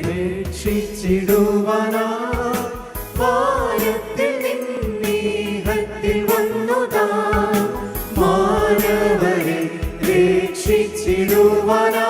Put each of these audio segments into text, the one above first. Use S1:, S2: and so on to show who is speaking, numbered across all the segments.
S1: രക്ഷിച്ചിടുവാനാ വാരത്തിൽ നിന്നീഹത്തിൽ വന്നുതാ മാനവരെ രക്ഷിച്ചിടുവാനാ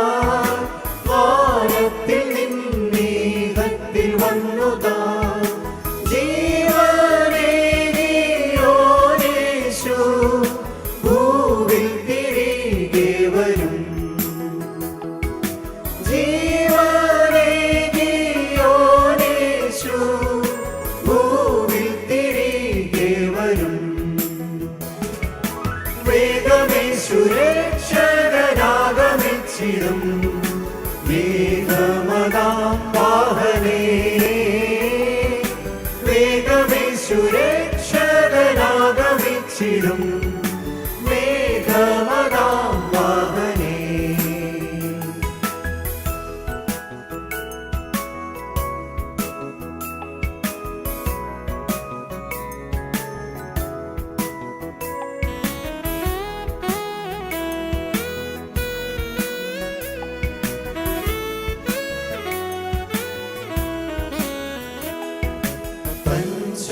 S1: சிரம்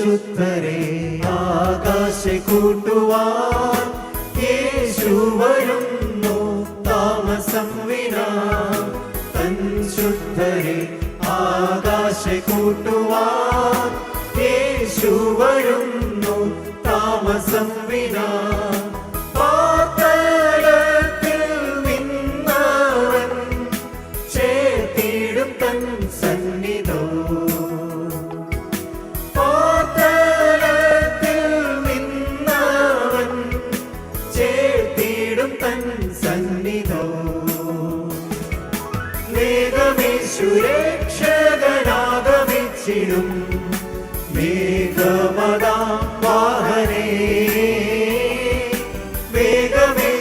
S1: പഞ്ചുത്തരെ ആകാശ കൂട്ടുവാൻ യേശു വരുന്നു. താമസം വിനാ പഞ്ചുത്തരെ ആകാശ കൂട്ടുവാൻ യേശു താമസം വിനാ മേഘമേ സുരക്ഷകനാഗമിച്ചിടും മേഘമതാം വാഹനേ. മേഘമേ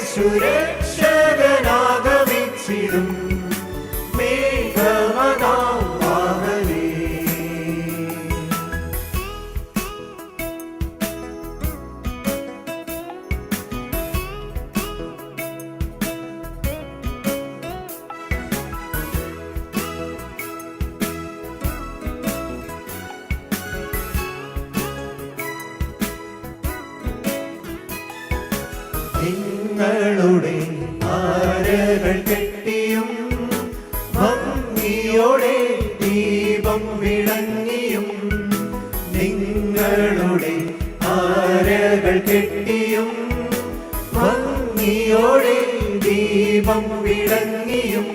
S1: നിങ്ങളുടെ ആരകൾ കെട്ടിയും ഭംഗിയോടെ ദീപം വിളങ്ങിയും നിങ്ങളുടെ ആരകൾ കെട്ടിയും ഭംഗിയോടെ ദീപം വിളങ്ങിയും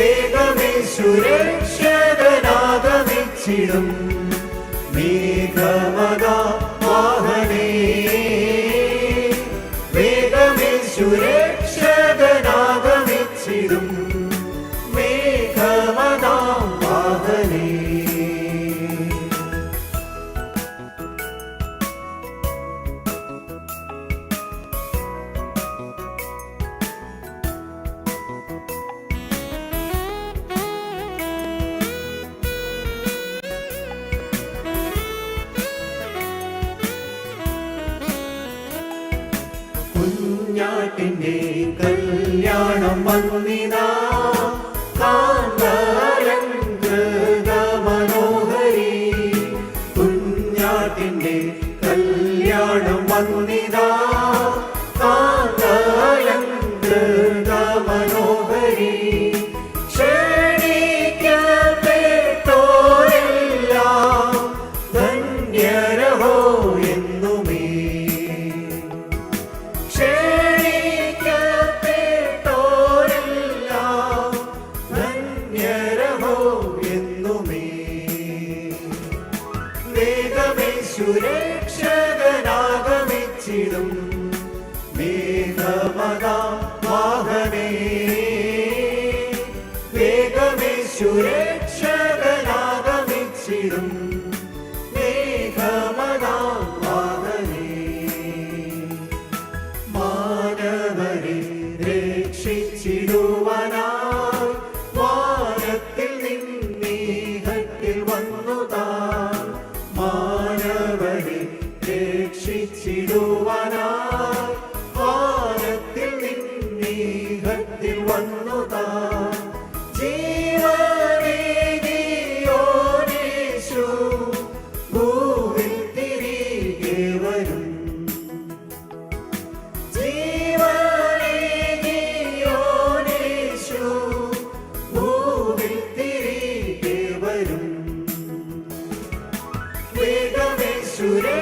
S1: വേഗമേ സുരക്ഷകനാഗമിച്ചിടും മേഘമതാ വാഹനേ വേഗമേ കുഞ്ഞാട്ടിന്റെ കല്യാണം വന്നിതാ. കാന്താലങ്കൃത മനോഹരി കുഞ്ഞാട്ടിന്റെ കല്യാണം വന്നിതാ. കാന്താലങ്കൃത മനോഹരി വേഗമേ സുരക്ഷകനാഗമിച്ചിടും മേഘമതാ വാഹനേ. വേഗമേ വേഗമേശ്വരേ